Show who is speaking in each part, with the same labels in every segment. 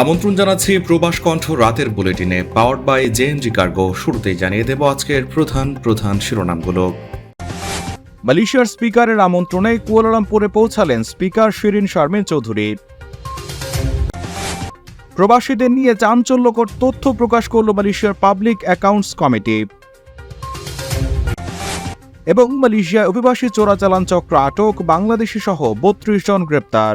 Speaker 1: আমন্ত্রণ জানাচ্ছি প্রবাস কণ্ঠ রাতের বুলেটিনে পাওয়ার্ড বাই জেএমজি কার্গো শুরুতেই জানিয়ে দেব আজকের প্রধান প্রধান শিরোনামগুলো।
Speaker 2: মালয়েশিয়ার স্পিকারের আমন্ত্রণে কুয়ালালামপুরে পৌঁছালেন স্পিকার শিরিন শারমিন চৌধুরী। প্রবাসীদের নিয়ে চাঞ্চল্যকর তথ্য প্রকাশ করল মালয়েশিয়ার পাবলিক অ্যাকাউন্টস কমিটি। এবং মালয়েশিয়ায় অভিবাসী চোরাচালান চক্র আটক বাংলাদেশি সহ বত্রিশ জন গ্রেপ্তার।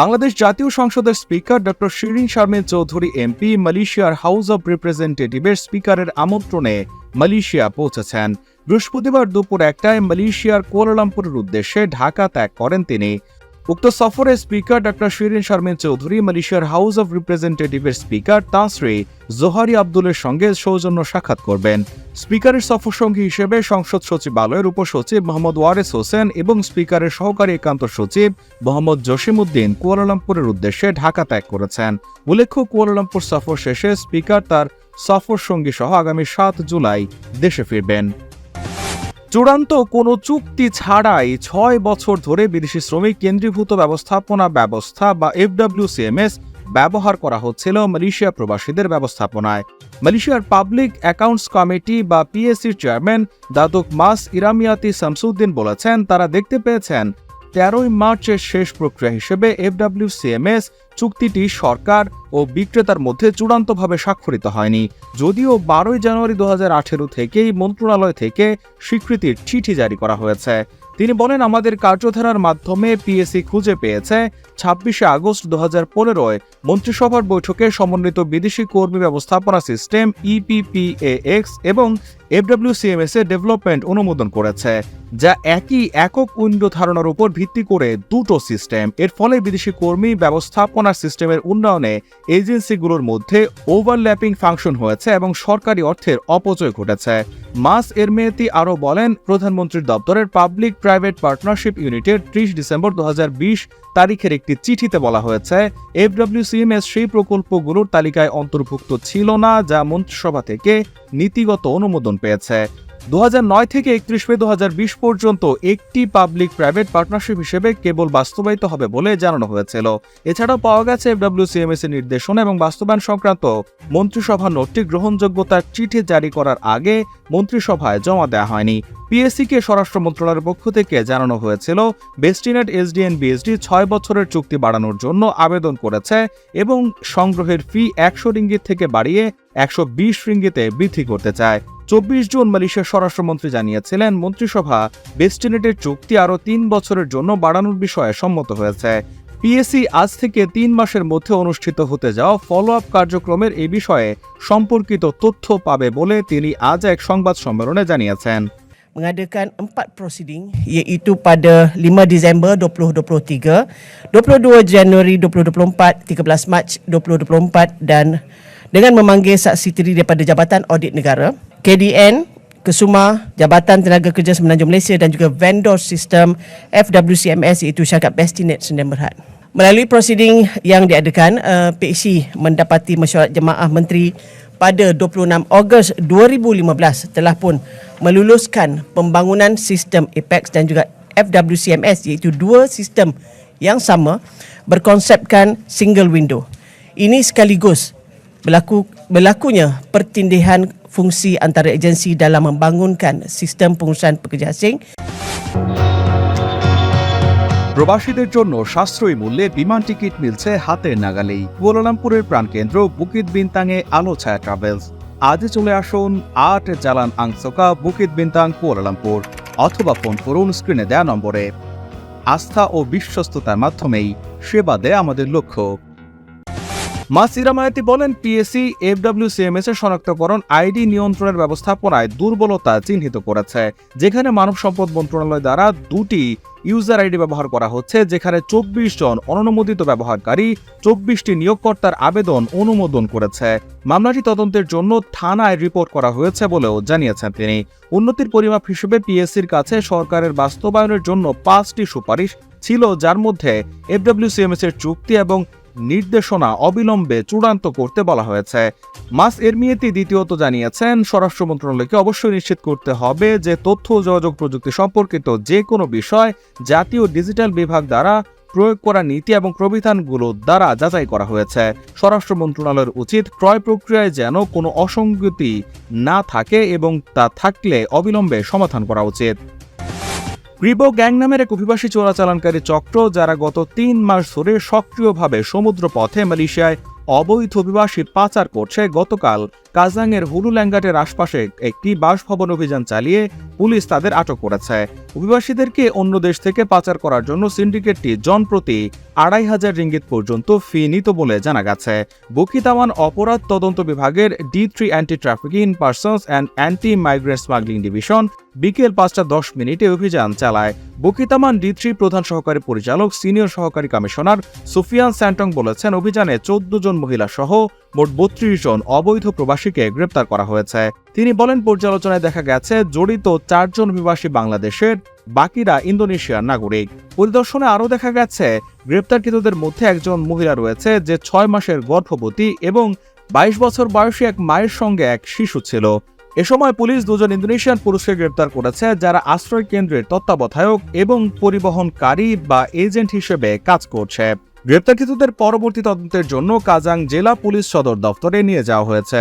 Speaker 2: বাংলাদেশ জাতীয় সংসদের speaker doctor Shirin Sharmin Chowdhury MP, মালয়েশিয়ার হাউস অব রিপ্রেজেন্টেটিভের স্পিকারের আমন্ত্রণে মালয়েশিয়া পৌঁছেছেন। বৃহস্পতিবার দুপুর একটায় মালয়েশিয়ার কুয়ালালামপুরের উদ্দেশ্যে ঢাকা ত্যাগ করেন তিনি। উক্ত সফরে স্পিকার ডক্টর শিরিন শারমিন চৌধুরী, মালয়েশিয়ার হাউস অব রিপ্রেজেন্টেটিভের স্পিকার তাঁসরি জোহারি আব্দুলের সঙ্গে সৌজন্য সাক্ষাৎ করবেন। স্পিকারের সফরসঙ্গী হিসেবে সংসদ সচিবালয়ের উপসচিব মোহাম্মদ ওয়ারেস হোসেন এবং স্পিকারের সহকারী একান্ত সচিব মোহাম্মদ জসিমউদ্দিন কুয়ালালামপুরের উদ্দেশ্যে ঢাকা ত্যাগ করেছেন। উল্লেখ্য, কুয়ালালামপুর সফর শেষে স্পিকার তার সফর সঙ্গী সহ আগামী সাত জুলাই দেশে ফিরবেন। চূড়ান্ত কোনো চুক্তি ছাড়াই ছয় বছর ধরে বিদেশি শ্রমিক কেন্দ্রীভূত ব্যবস্থাপনা ব্যবস্থা বা এফডব্লিউসিএমএস ব্যবহার করা হচ্ছিল মালয়েশিয়া প্রবাসীদের ব্যবস্থাপনায়। মালয়েশিয়ার পাবলিক অ্যাকাউন্টস কমিটি বা পিএসসির চেয়ারম্যান দাদুক মাস ইরামিয়াতি শামসুদ্দিন বলেছেন, তারা দেখতে পেয়েছেন তেরোই মার্চের শেষ প্রক্রিয়া হিসেবে এফডব্লিউসিএমএস চুক্তিটি সরকার ও বিক্রেতার মধ্যে চূড়ান্তভাবে স্বাক্ষরিত হয়নি। যদিও বারোই জানুয়ারি দুহাজার আঠারো থেকেই মন্ত্রণালয় থেকে স্বীকৃতির চিঠি জারি করা হয়েছে। তিনি বলেন, আমাদের কার্যধারার মাধ্যমে পিএসসি খুঁজে পেয়েছে। ছাব্বিশে আগস্ট দু হাজার পনেরোয় মন্ত্রিসভার বৈঠকে সমন্বিত বিদেশি কর্মী ব্যবস্থাপনা সিস্টেম ইপিপিএএক্স এবং এফডব্লিউসিএমএস এর ডেভেলপমেন্ট অনুমোদন করেছে, যা একই একক উইন্ডো ধারণার উপর ভিত্তি করে দুটো সিস্টেম। এর ফলে বিদেশি কর্মী ব্যবস্থাপনা সিস্টেমের উন্নয়নে এজেন্সিগুলোর মধ্যে ওভারল্যাপিং ফাংশন হয়েছে এবং সরকারি অর্থের অপচয় ঘটেছে। মাস এরমেতি আরও বলেন, প্রধানমন্ত্রীর দপ্তরের পাবলিক প্রাইভেট পার্টনারশিপ ইউনিটের ত্রিশ ডিসেম্বর দু হাজার বিশ তারিখের একটি চিঠিতে বলা হয়েছে এফডব্লিউসিএমএস সেই প্রকল্পগুলোর তালিকায় অন্তর্ভুক্ত ছিল না যা মন্ত্রিসভা থেকে নীতিগত অনুমোদন পেয়েছে। দু হাজার নয় থেকে একত্রিশ মে দু হাজার বিশ পর্যন্ত একটি পাবলিক প্রাইভেট পার্টনারশিপ হিসেবে কেবল বাস্তবায়িত হবে বলে জানানো হয়েছিল। এছাড়াও পাওয়া গেছে এফডব্লিউসিএমএস এর নির্দেশনা এবং বাস্তবায়ন সংক্রান্ত মন্ত্রিসভা নোটটি গ্রহণযোগ্যতার চিঠি জারি করার আগে মন্ত্রিসভায় জমা দেওয়া হয়নি। পিএসসি কে স্বরাষ্ট্র মন্ত্রণালয়ের পক্ষ থেকে জানানো হয়েছিল, বেস্টিনেট এসডিএন বিএসডি ছয় বছরের চুক্তি বাড়ানোর জন্য আবেদন করেছে এবং সংগ্রহের ফি একশো রিঙ্গিত থেকে বাড়িয়ে একশো বিশ রিঙ্গিতে বৃদ্ধি করতে চায়। চব্বিশ জুন মালয়েশিয়ার স্বরাষ্ট্রমন্ত্রী জানিয়েছিলেন মন্ত্রিসভা বেস্টিনেটের চুক্তি আরও তিন বছরের জন্য বাড়ানোর বিষয়ে সম্মত হয়েছে। পিএসসি আজ থেকে তিন মাসের মধ্যে অনুষ্ঠিত হতে যাওয়া ফলো আপ কার্যক্রমের এই বিষয়ে সম্পর্কিত তথ্য পাবে বলে তিনি আজ এক সংবাদ সম্মেলনে জানিয়েছেন।
Speaker 3: Mengadakan empat prosiding iaitu pada 5 Disember 2023, 22 Januari 2024, 13 Mac 2024 dan dengan memanggil saksi tiri daripada Jabatan Audit Negara, KDN, Kesuma, Jabatan Tenaga Kerja Semenanjung Malaysia dan juga vendor sistem FWCMS iaitu syarikat Bestinet Sdn Berhad. Melalui prosiding yang diadakan, uh, PAC mendapati mesyuarat jemaah menteri pada 26 Ogos 2015 telah pun meluluskan pembangunan sistem APEX dan juga FWCMS iaitu dua sistem yang sama berkonsepkan single window. Ini sekaligus berlaku, berlakunya pertindihan fungsi antara agensi dalam membangunkan sistem pengurusan pekerja asing.
Speaker 2: প্রবাসীদের জন্য সাশ্রয়ী মূল্যে বিমান ticket মিলছে হাতের নাগালেই। কুয়ালালামপুরের প্রাণকেন্দ্র Bukit বিনতাংয়ে আলো ছায়া ট্রাভেলস আজ চলে আসুন আট Jalan Angsoka Bukit Bintang Kuala Lumpur অথবা ফোন করুন স্ক্রিনে দেয়া নম্বরে। আস্থা ও বিশ্বস্ততার মাধ্যমেই সেবা দেয় আমাদের লক্ষ্য। মাসিরা মায়াতি বলেন পিএসসি এফডব্লিউসিএমএস এর শনাক্তকরণ আইডি নিয়ন্ত্রণের ব্যবস্থাপনায় দুর্বলতা চিহ্নিত করেছে, যেখানে মানব সম্পদ মন্ত্রণালয় দ্বারা দুটি ইউজার আইডি ব্যবহার করা হচ্ছে, যেখানে চব্বিশ জন অননুমোদিত ব্যবহারকারী, চব্বিশটি নিয়োগকর্তার আবেদন অনুমোদন করেছে। মামলাটি তদন্তের জন্য থানায় রিপোর্ট করা হয়েছে বলেও জানিয়েছেন তিনি। উন্নতির পরিমাপ হিসেবে পিএসসির কাছে সরকারের বাস্তবায়নের জন্য পাঁচটি সুপারিশ ছিল, যার মধ্যে এফডব্লিউসিএমএস এর চুক্তি এবং নির্দেশনা অবিলম্বে চূড়ান্ত করতে বলা হয়েছে। মাস এরমিয়েতি দ্বিতীয়ত জানিয়েছেন, স্বরাষ্ট্র মন্ত্রণালয়কে অবশ্যই নিশ্চিত করতে হবে যে তথ্য যোগাযোগ প্রযুক্তি সম্পর্কিত যে কোনো বিষয় জাতীয় ডিজিটাল বিভাগ দ্বারা প্রয়োগ করা নীতি এবং প্রবিধানগুলো দ্বারা যাচাই করা হয়েছে। স্বরাষ্ট্র মন্ত্রণালয়ের উচিত ক্রয় প্রক্রিয়ায় যেন কোনো অসঙ্গতি না থাকে এবং তা থাকলে অবিলম্বে সমাধান করা উচিত। রিবো গ্যাং নামের এক অভিবাসী চোরাচালানকারী চক্র, যারা গত তিন মাস ধরে সক্রিয়ভাবে সমুদ্র পথে মালয়েশিয়ায় অবৈধ অভিবাসী পাচার করছে। গতকাল কাজাংয়ের হুলুল্যাঙ্গাটের আশপাশে একটি বাসভবন অভিযান চালিয়ে পুলিশ তাদের আটক করেছে। অভিবাসীদেরকে অন্য দেশ থেকে পাচার করার জন্য সিন্ডিকেটটি জনপ্রতি আড়াই হাজার রিঙ্গিত পর্যন্ত ফি নিত বলে জানা গেছে। বকিতাওয়ান অপরাধ তদন্ত বিভাগের D three anti trafficking persons and anti migrant smuggling division বিকেল পাঁচটা দশ মিনিটে অভিযান চালায়। বকিতামান ডি থ্রি প্রধান সহকারী পরিচালক, সিনিয়র সহকারী কমিশনার সুফিয়ান স্যান্টং বলেছেন, অভিযানে চোদ্দ জন মহিলা সহ মোট বত্রিশ জন অবৈধ প্রবাসীকে গ্রেপ্তার করা হয়েছে। তিনি বলেন, পর্যালোচনায় দেখা গেছে, জড়িত চারজন অভিবাসী বাংলাদেশের, বাকিরা ইন্দোনেশিয়ার নাগরিক। পরিদর্শনে আরও দেখা গেছে, গ্রেপ্তারকৃতদের মধ্যে একজন মহিলা রয়েছে যে ছয় মাসের গর্ভবতী এবং বাইশ বছর বয়সী এক মায়ের সঙ্গে এক শিশু ছিল। এ সময় পুলিশ দুজন ইন্দোনেশিয়ান পুরুষকে গ্রেপ্তার করেছে, যারা আশ্রয় কেন্দ্রের তত্ত্বাবধায়ক এবং পরিবহনকারী বা এজেন্ট হিসেবে কাজ করছে। গ্রেপ্তারকৃতদের পরবর্তী তদন্তের জন্য কাজাং জেলা পুলিশ সদর দফতরে নিয়ে যাওয়া হয়েছে।